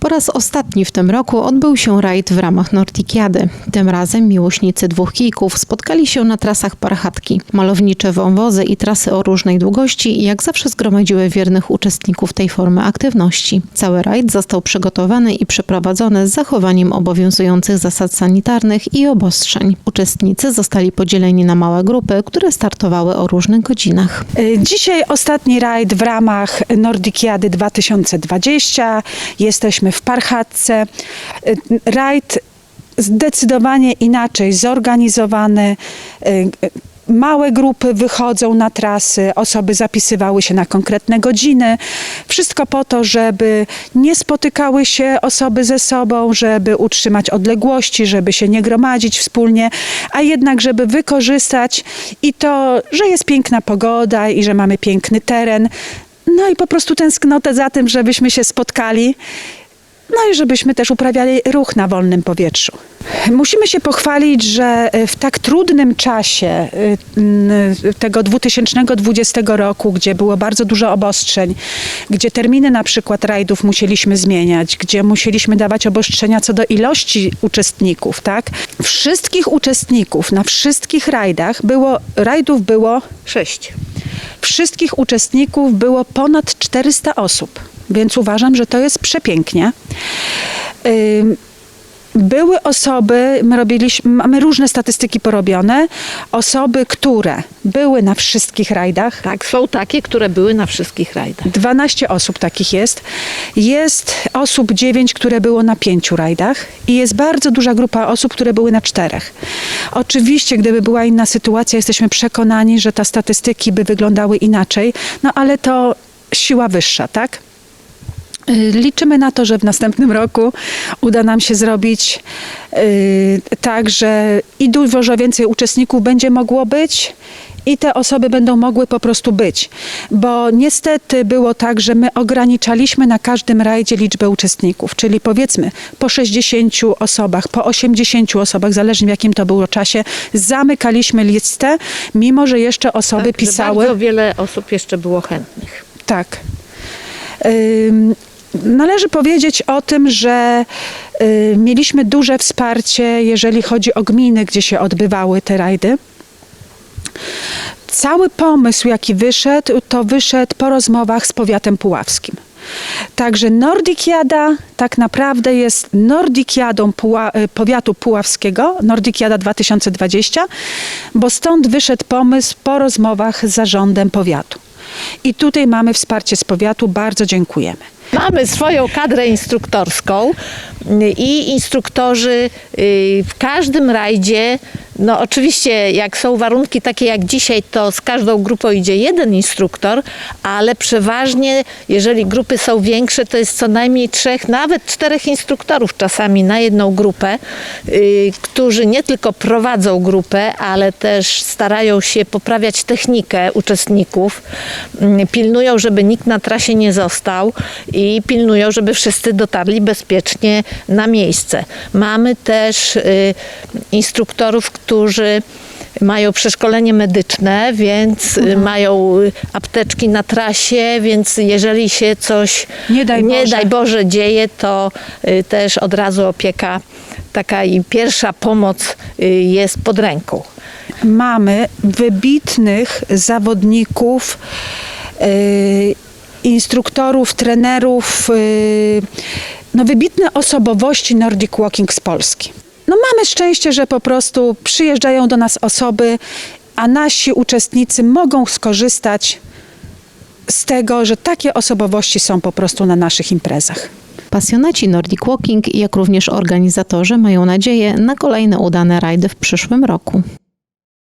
Po raz ostatni w tym roku odbył się rajd w ramach Nordikiady. Tym razem miłośnicy dwóch kijków spotkali się na trasach Parchatki. Malownicze wąwozy i trasy o różnej długości jak zawsze zgromadziły wiernych uczestników tej formy aktywności. Cały rajd został przygotowany i przeprowadzony z zachowaniem obowiązujących zasad sanitarnych i obostrzeń. Uczestnicy zostali podzieleni na małe grupy, które startowały o różnych godzinach. Y, Dzisiaj ostatni rajd w ramach Nordikiady 2020. Jesteśmy w Parchatce. Y, Rajd zdecydowanie inaczej zorganizowany. Y, Małe grupy wychodzą na trasy, osoby zapisywały się na konkretne godziny. Wszystko po to, żeby nie spotykały się osoby ze sobą, żeby utrzymać odległości, żeby się nie gromadzić wspólnie, a jednak, żeby wykorzystać i to, że jest piękna pogoda i że mamy piękny teren. No i po prostu tęsknotę za tym, żebyśmy się spotkali. No i żebyśmy też uprawiali ruch na wolnym powietrzu. Musimy się pochwalić, że e, w tak trudnym czasie e, tego 2020 roku, gdzie było bardzo dużo obostrzeń, gdzie terminy na przykład rajdów musieliśmy zmieniać, gdzie musieliśmy dawać obostrzenia co do ilości uczestników, tak? Wszystkich uczestników na wszystkich rajdach było, rajdów było Sześć. wszystkich uczestników było ponad 400 osób, więc uważam, że to jest przepięknie. Były osoby, my robiliśmy, mamy różne statystyki porobione, osoby, które były na wszystkich rajdach, Tak, są takie, które były na wszystkich rajdach. 12 osób takich jest. Jest osób 9, które było na pięciu rajdach i jest bardzo duża grupa osób, które były na czterech. Oczywiście, gdyby była inna sytuacja, jesteśmy przekonani, że te statystyki by wyglądały inaczej, no ale to siła wyższa, tak? Y, Liczymy na to, że w następnym roku uda nam się zrobić y, tak, że i dużo więcej uczestników będzie mogło być i te osoby będą mogły po prostu być. Bo niestety było tak, że my ograniczaliśmy na każdym rajdzie liczbę uczestników, czyli powiedzmy po 60 osobach, po 80 osobach, zależnie w jakim to było czasie, zamykaliśmy listę, mimo że jeszcze osoby Tak, pisały. Bardzo wiele osób jeszcze było chętnych. Tak. Ym, Należy powiedzieć o tym, że y, mieliśmy duże wsparcie, jeżeli chodzi o gminy, gdzie się odbywały te rajdy. Cały pomysł, jaki wyszedł, to wyszedł po rozmowach z powiatem puławskim. Także Nordikiada tak naprawdę jest Nordikiadą Puła- y, powiatu puławskiego, Nordikiada 2020, bo stąd wyszedł pomysł po rozmowach z zarządem powiatu. I tutaj mamy wsparcie z powiatu, bardzo dziękujemy. Mamy swoją kadrę instruktorską i instruktorzy y, w każdym rajdzie, no oczywiście jak są warunki takie jak dzisiaj, to z każdą grupą idzie jeden instruktor, ale przeważnie jeżeli grupy są większe, to jest co najmniej trzech, nawet czterech instruktorów czasami na jedną grupę, y, którzy nie tylko prowadzą grupę, ale też starają się poprawiać technikę uczestników, mm, pilnują, żeby nikt na trasie nie został i pilnują, żeby wszyscy dotarli bezpiecznie na miejsce. Mamy też y, instruktorów, którzy mają przeszkolenie medyczne, więc y, mają y, apteczki na trasie, więc jeżeli się coś Nie daj nie Boże. daj Boże dzieje, to y, też od razu opieka taka i pierwsza pomoc y, jest pod ręką. Mamy wybitnych zawodników, instruktorów, trenerów, no wybitne osobowości Nordic Walking z Polski. No mamy szczęście, że po prostu przyjeżdżają do nas osoby, a nasi uczestnicy mogą skorzystać z tego, że takie osobowości są po prostu na naszych imprezach. Pasjonaci Nordic Walking, jak również organizatorzy mają nadzieję na kolejne udane rajdy w przyszłym roku.